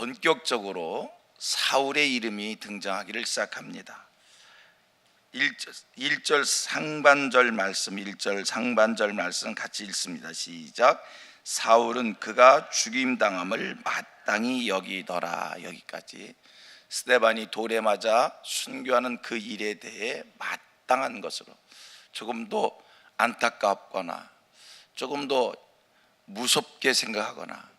본격적으로 사울의 이름이 등장하기를 시작합니다. 1절, 1절 상반절 말씀, 1절 상반절 말씀 같이 읽습니다. 시작. 사울은 그가 죽임 당함을 마땅히 여기더라. 여기까지. 스테반이 돌에 맞아 순교하는 그 일에 대해 마땅한 것으로 조금 더 안타깝거나 조금 더 무섭게 생각하거나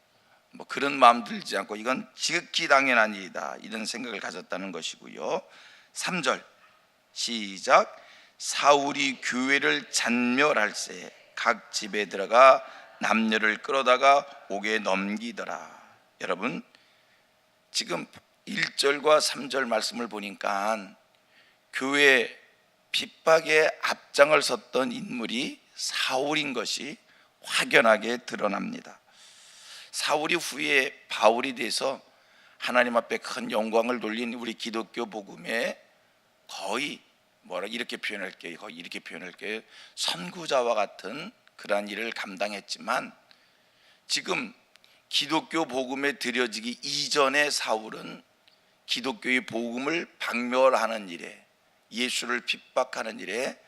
뭐 그런 마음 들지 않고 이건 지극히 당연한 일이다 이런 생각을 가졌다는 것이고요. 3절 시작 사울이 교회를 잔멸할세 각 집에 들어가 남녀를 끌어다가 옥에 넘기더라. 여러분 지금 1절과 3절 말씀을 보니까 교회 핍박에 앞장을 섰던 인물이 사울인 것이 확연하게 드러납니다. 사울이 후에 바울이 돼서 하나님 앞에 큰 영광을 돌린 우리 기독교 복음에 거의 뭐라 이렇게 표현할게요. 거의 이렇게 표현할게요. 선구자와 같은 그러한 일을 감당했지만 지금 기독교 복음에 들여지기 이전의 사울은 기독교의 복음을 박멸하는 일에 예수를 핍박하는 일에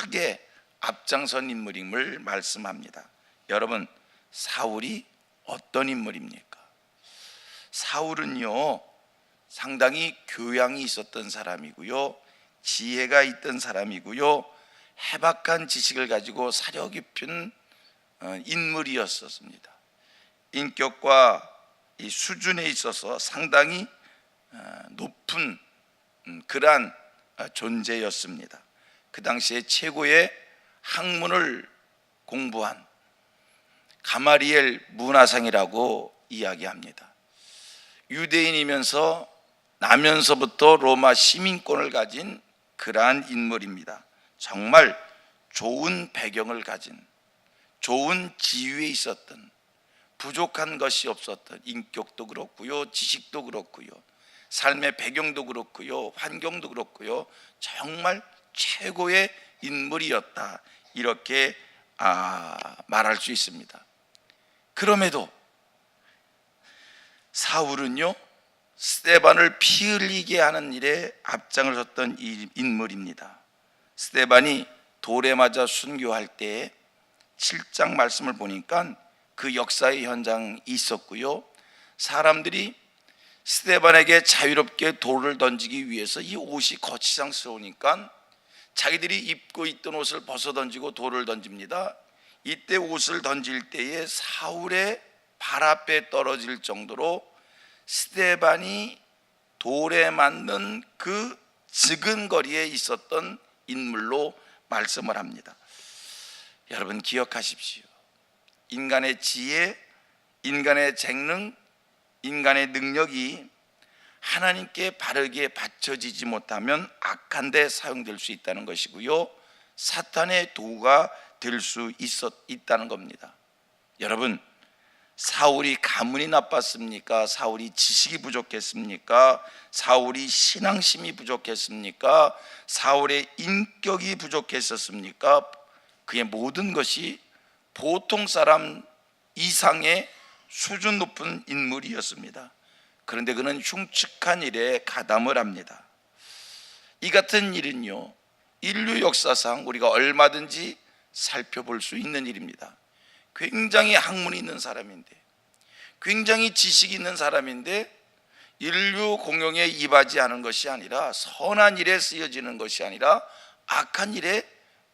크게 앞장선 인물임을 말씀합니다. 여러분 사울이 어떤 인물입니까? 사울은요 상당히 교양이 있었던 사람이고요 지혜가 있던 사람이고요 해박한 지식을 가지고 사려 깊은 어, 인물이었었습니다. 인격과 이 수준에 있어서 상당히 어, 높은 음, 그러한 어, 존재였습니다. 그 당시에 최고의 학문을 공부한 가마리엘 문화상이라고 이야기합니다. 유대인이면서 나면서부터 로마 시민권을 가진 그러한 인물입니다. 정말 좋은 배경을 가진 좋은 지위에 있었던 부족한 것이 없었던 인격도 그렇고요, 지식도 그렇고요, 삶의 배경도 그렇고요, 환경도 그렇고요, 정말 최고의 인물이었다 이렇게 아, 말할 수 있습니다. 그럼에도 사울은요 스테반을 피 흘리게 하는 일에 앞장을 섰던 이 인물입니다. 스테반이 돌에 맞아 순교할 때에 7장 말씀을 보니까 그 역사의 현장이 있었고요. 사람들이 스테반에게 자유롭게 돌을 던지기 위해서 이 옷이 거치장스러우니까 자기들이 입고 있던 옷을 벗어 던지고 돌을 던집니다. 이때 옷을 던질 때에 사울의 발 앞에 떨어질 정도로 스테반이 돌에 맞는 그 지근거리에 있었던 인물로 말씀을 합니다. 여러분 기억하십시오. 인간의 지혜, 인간의 재능, 인간의 능력이 하나님께 바르게 받쳐지지 못하면 악한 데 사용될 수 있다는 것이고요. 사탄의 도구가 될 수 있었 있다는 겁니다. 여러분, 사울이 가문이 나빴습니까? 사울이 지식이 부족했습니까? 사울이 신앙심이 부족했습니까? 사울의 인격이 부족했었습니까? 그의 모든 것이 보통 사람 이상의 수준 높은 인물이었습니다. 그런데 그는 흉측한 일에 가담을 합니다. 이 같은 일은요, 인류 역사상 우리가 얼마든지 살펴볼 수 있는 일입니다. 굉장히 학문이 있는 사람인데, 굉장히 지식이 있는 사람인데, 인류 공용에 입하지 않은 것이 아니라 선한 일에 쓰여지는 것이 아니라 악한 일에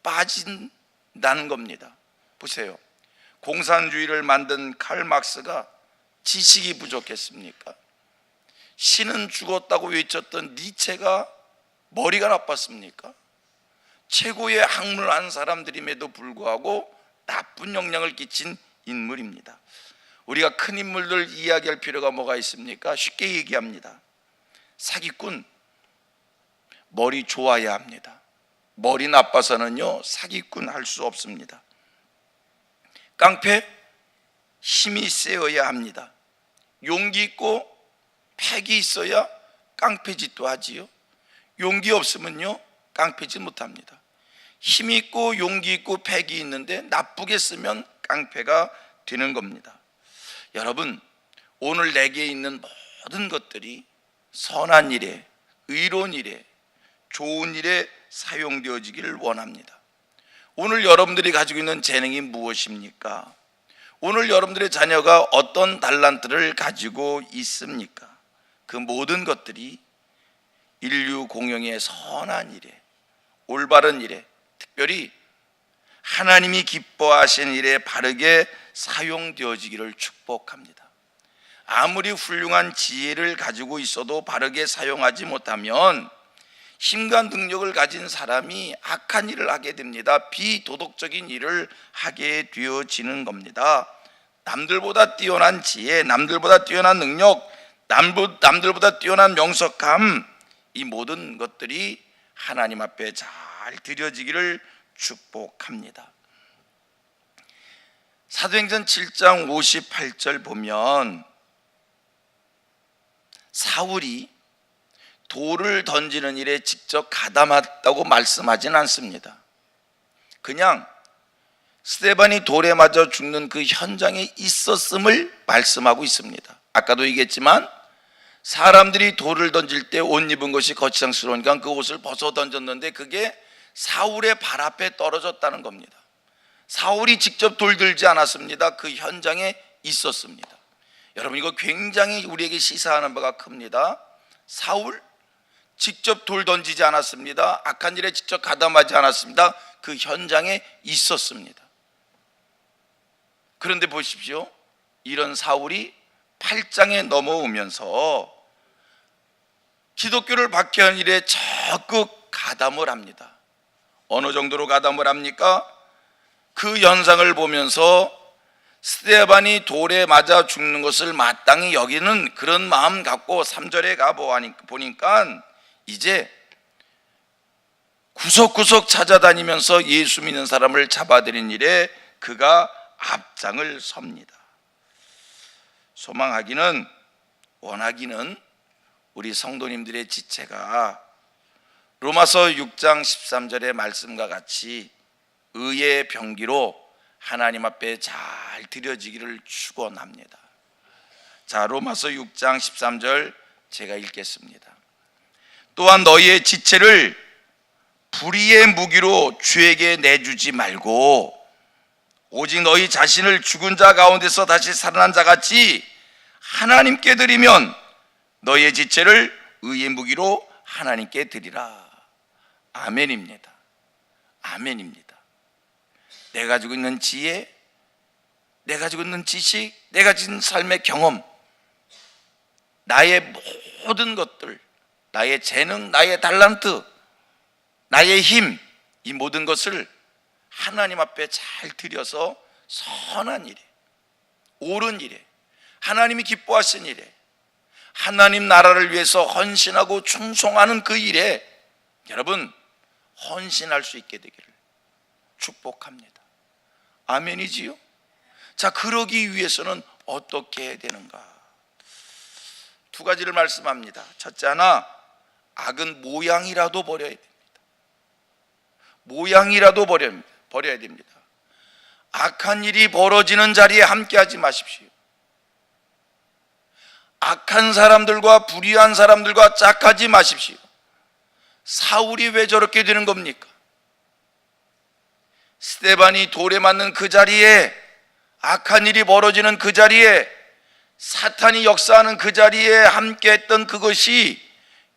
빠진다는 겁니다. 보세요. 공산주의를 만든 칼 막스가 지식이 부족했습니까? 신은 죽었다고 외쳤던 니체가 머리가 나빴습니까? 최고의 학문을 한 사람들임에도 불구하고 나쁜 영향을 끼친 인물입니다. 우리가 큰 인물들 이야기할 필요가 뭐가 있습니까? 쉽게 얘기합니다. 사기꾼 머리 좋아야 합니다. 머리 나빠서는요 사기꾼 할 수 없습니다. 깡패 힘이 세어야 합니다. 용기 있고 팩이 있어야 깡패짓도 하지요. 용기 없으면요 깡패짓 못합니다. 힘 있고 용기 있고 팩이 있는데 나쁘게 쓰면 깡패가 되는 겁니다. 여러분 오늘 내게 있는 모든 것들이 선한 일에, 의로운 일에, 좋은 일에 사용되어지기를 원합니다. 오늘 여러분들이 가지고 있는 재능이 무엇입니까? 오늘 여러분들의 자녀가 어떤 달란트를 가지고 있습니까? 그 모든 것들이 인류 공영의 선한 일에, 올바른 일에, 특별히 하나님이 기뻐하신 일에 바르게 사용되어지기를 축복합니다. 아무리 훌륭한 지혜를 가지고 있어도 바르게 사용하지 못하면 힘과 능력을 가진 사람이 악한 일을 하게 됩니다. 비도덕적인 일을 하게 되어지는 겁니다. 남들보다 뛰어난 지혜, 남들보다 뛰어난 능력, 남들보다 뛰어난 명석함, 이 모든 것들이 하나님 앞에 잘 드려지기를 축복합니다. 사도행전 7장 58절 보면 사울이 돌을 던지는 일에 직접 가담했다고 말씀하진 않습니다. 그냥 스테반이 돌에 맞아 죽는 그 현장에 있었음을 말씀하고 있습니다. 아까도 얘기했지만 사람들이 돌을 던질 때 옷 입은 것이 거치장스러우니까 그 옷을 벗어 던졌는데 그게 사울의 발 앞에 떨어졌다는 겁니다. 사울이 직접 돌 들지 않았습니다. 그 현장에 있었습니다. 여러분 이거 굉장히 우리에게 시사하는 바가 큽니다. 사울 직접 돌 던지지 않았습니다. 악한 일에 직접 가담하지 않았습니다. 그 현장에 있었습니다. 그런데 보십시오. 이런 사울이 8장에 넘어오면서 기독교를 박해한 일에 적극 가담을 합니다. 어느 정도로 가담을 합니까? 그 현상을 보면서 스테반이 돌에 맞아 죽는 것을 마땅히 여기는 그런 마음 갖고 3절에 가 보니까 이제 구석구석 찾아다니면서 예수 믿는 사람을 잡아들인 일에 그가 앞장을 섭니다. 소망하기는 원하기는 우리 성도님들의 지체가 로마서 6장 13절의 말씀과 같이 의의 병기로 하나님 앞에 잘 드려지기를 축원합니다. 자, 로마서 6장 13절 제가 읽겠습니다. 또한 너희의 지체를 불의의 무기로 주에게 내주지 말고 오직 너희 자신을 죽은 자 가운데서 다시 살아난 자 같이 하나님께 드리면 너희의 지체를 의의 무기로 하나님께 드리라. 아멘입니다. 아멘입니다. 내가 가지고 있는 지혜, 내가 가지고 있는 지식, 내가 가진 삶의 경험, 나의 모든 것들, 나의 재능, 나의 달란트, 나의 힘, 이 모든 것을 하나님 앞에 잘 드려서 선한 일에, 옳은 일에, 하나님이 기뻐하신 일에, 하나님 나라를 위해서 헌신하고 충성하는 그 일에 여러분 헌신할 수 있게 되기를 축복합니다. 아멘이지요? 자, 그러기 위해서는 어떻게 해야 되는가? 두 가지를 말씀합니다. 첫째 하나, 악은 모양이라도 버려야 됩니다. 모양이라도 버려, 버려야 됩니다. 악한 일이 벌어지는 자리에 함께하지 마십시오. 악한 사람들과 불의한 사람들과 짝하지 마십시오. 사울이 왜 저렇게 되는 겁니까? 스테반이 돌에 맞는 그 자리에 악한 일이 벌어지는 그 자리에 사탄이 역사하는 그 자리에 함께 했던 그것이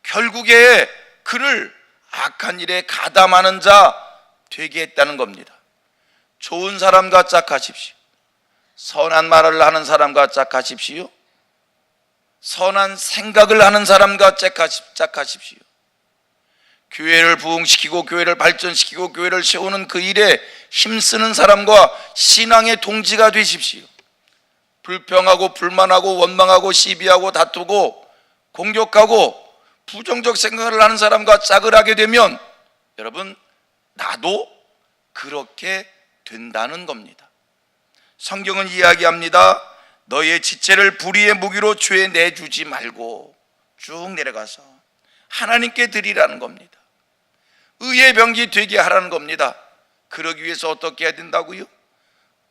결국에 그를 악한 일에 가담하는 자 되게 했다는 겁니다. 좋은 사람과 짝하십시오. 선한 말을 하는 사람과 짝하십시오. 선한 생각을 하는 사람과 짝하십시오. 교회를 부흥시키고 교회를 발전시키고 교회를 세우는 그 일에 힘쓰는 사람과 신앙의 동지가 되십시오. 불평하고 불만하고 원망하고 시비하고 다투고 공격하고 부정적 생각을 하는 사람과 짝을 하게 되면 여러분 나도 그렇게 된다는 겁니다. 성경은 이야기합니다. 너의 지체를 불의의 무기로 죄에 내주지 말고 쭉 내려가서 하나님께 드리라는 겁니다. 의의 병기 되게 하라는 겁니다. 그러기 위해서 어떻게 해야 된다고요?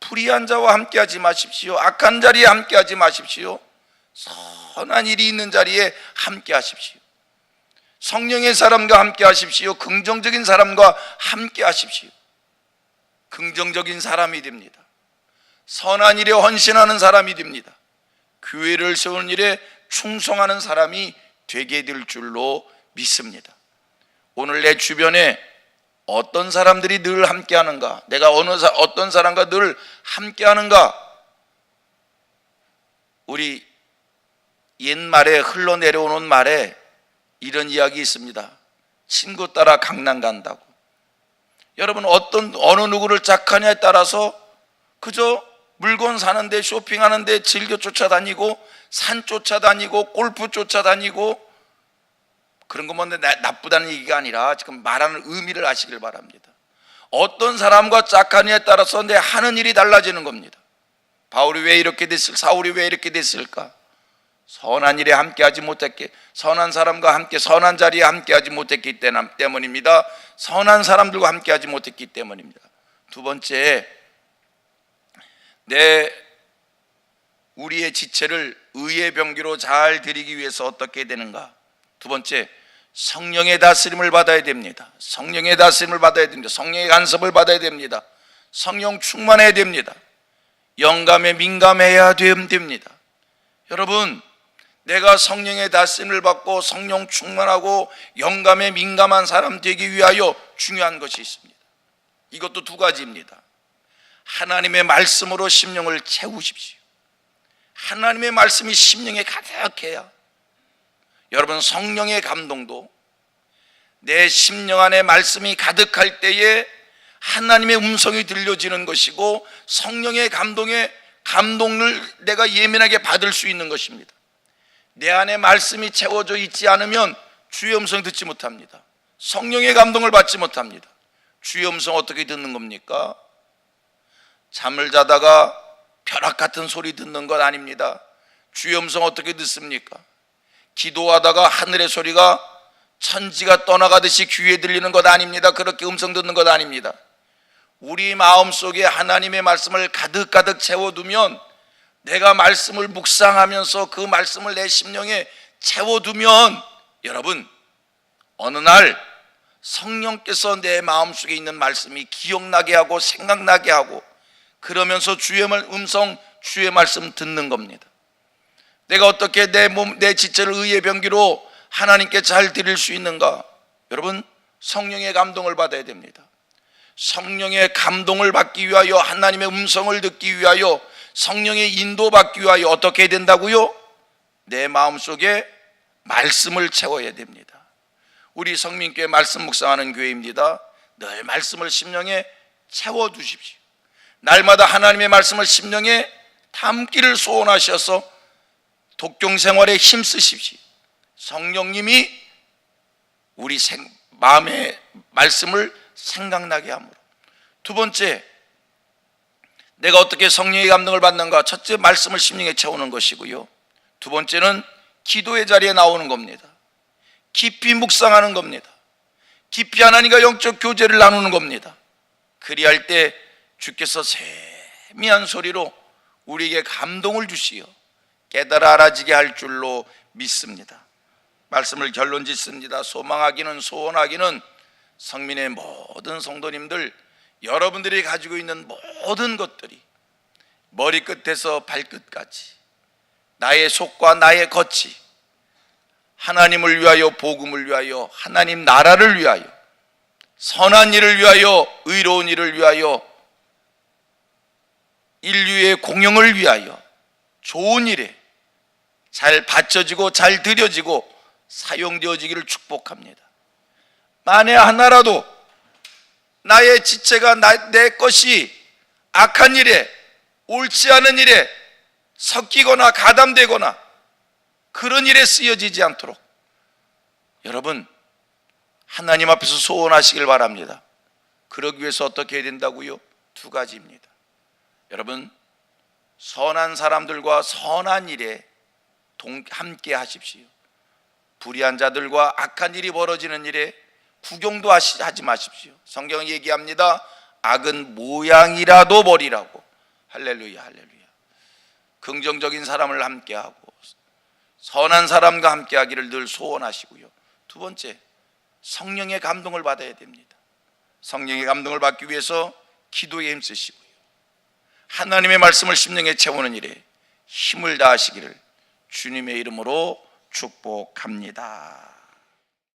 불의한 자와 함께하지 마십시오. 악한 자리에 함께하지 마십시오. 선한 일이 있는 자리에 함께 하십시오. 성령의 사람과 함께 하십시오. 긍정적인 사람과 함께 하십시오. 긍정적인 사람이 됩니다. 선한 일에 헌신하는 사람이 됩니다. 교회를 세우는 일에 충성하는 사람이 되게 될 줄로 믿습니다. 오늘 내 주변에 어떤 사람들이 늘 함께 하는가? 내가 어느 사, 어떤 사람과 늘 함께 하는가? 우리 옛말에 흘러내려오는 말에 이런 이야기 있습니다. 친구 따라 강남 간다고. 여러분 어떤 어느 누구를 짝하냐에 따라서 그저 물건 사는데 쇼핑하는데 즐겨 쫓아다니고 산 쫓아다니고 골프 쫓아다니고 그런 것만 나- 나쁘다는 얘기가 아니라 지금 말하는 의미를 아시길 바랍니다. 어떤 사람과 짝하냐에 따라서 내 하는 일이 달라지는 겁니다. 바울이 왜 이렇게 됐을, 사울이 왜 이렇게 됐을까? 선한 일에 함께하지 못했기, 선한 사람과 함께 선한 자리에 함께하지 못했기 때문- 때문입니다. 선한 사람들과 함께하지 못했기 때문입니다. 두 번째, 내 우리의 지체를 의의 병기로 잘 드리기 위해서 어떻게 되는가? 두 번째, 성령의 다스림을 받아야 됩니다. 성령의 다스림을 받아야 됩니다. 성령의 간섭을 받아야 됩니다. 성령 충만해야 됩니다. 영감에 민감해야 됨- 됩니다. 여러분, 내가 성령의 다스림을 받고 성령 충만하고 영감에 민감한 사람 되기 위하여 중요한 것이 있습니다. 이것도 두 가지입니다. 하나님의 말씀으로 심령을 채우십시오. 하나님의 말씀이 심령에 가득해야 여러분 성령의 감동도 내 심령 안에 말씀이 가득할 때에 하나님의 음성이 들려지는 것이고 성령의 감동에 감동을 내가 예민하게 받을 수 있는 것입니다. 내 안에 말씀이 채워져 있지 않으면 주의 음성 듣지 못합니다. 성령의 감동을 받지 못합니다. 주의 음성 어떻게 듣는 겁니까? 잠을 자다가 벼락 같은 소리 듣는 것 아닙니다. 주의 음성 어떻게 듣습니까? 기도하다가 하늘의 소리가 천지가 떠나가듯이 귀에 들리는 것 아닙니다. 그렇게 음성 듣는 것 아닙니다. 우리 마음 속에 하나님의 말씀을 가득가득 채워두면 내가 말씀을 묵상하면서 그 말씀을 내 심령에 채워두면 여러분 어느 날 성령께서 내 마음 속에 있는 말씀이 기억나게 하고 생각나게 하고 그러면서 주의 말- 음성 주의 말씀 듣는 겁니다. 내가 어떻게 내 몸, 내 지체를 의의 병기로 하나님께 잘 드릴 수 있는가? 여러분, 성령의 감동을 받아야 됩니다. 성령의 감동을 받기 위하여 하나님의 음성을 듣기 위하여 성령의 인도받기 위하여 어떻게 해야 된다고요? 내 마음속에 말씀을 채워야 됩니다. 우리 성민교회 말씀 묵상하는 교회입니다. 늘 말씀을 심령에 채워 두십시오. 날마다 하나님의 말씀을 심령에 담기를 소원하셔서 독경 생활에 힘쓰십시오. 성령님이 우리 생, 마음의 말씀을 생각나게 함으로. 두 번째, 내가 어떻게 성령의 감동을 받는가? 첫째, 말씀을 심령에 채우는 것이고요. 두 번째는 기도의 자리에 나오는 겁니다. 깊이 묵상하는 겁니다. 깊이 하나님과 영적 교제를 나누는 겁니다. 그리할 때 주께서 세미한 소리로 우리에게 감동을 주시어 깨달아 알아지게 할 줄로 믿습니다. 말씀을 결론 짓습니다. 소망하기는 소원하기는 성민의 모든 성도님들 여러분들이 가지고 있는 모든 것들이 머리끝에서 발끝까지 나의 속과 나의 겉이 하나님을 위하여 복음을 위하여 하나님 나라를 위하여 선한 일을 위하여 의로운 일을 위하여 인류의 공영을 위하여 좋은 일에 잘 받쳐지고 잘 드려지고 사용되어지기를 축복합니다. 만에 하나라도 나의 지체가 나, 내 것이 악한 일에 옳지 않은 일에 섞이거나 가담되거나 그런 일에 쓰여지지 않도록 여러분 하나님 앞에서 소원하시길 바랍니다. 그러기 위해서 어떻게 해야 된다고요? 두 가지입니다. 여러분 선한 사람들과 선한 일에 동, 함께 하십시오. 불의한 자들과 악한 일이 벌어지는 일에 구경도 하지 마십시오. 성경은 얘기합니다. 악은 모양이라도 버리라고. 할렐루야, 할렐루야. 긍정적인 사람을 함께하고 선한 사람과 함께 하기를 늘 소원하시고요. 두 번째, 성령의 감동을 받아야 됩니다. 성령의 감동을 받기 위해서 기도에 힘쓰시고요. 하나님의 말씀을 심령에 채우는 일에 힘을 다하시기를 주님의 이름으로 축복합니다.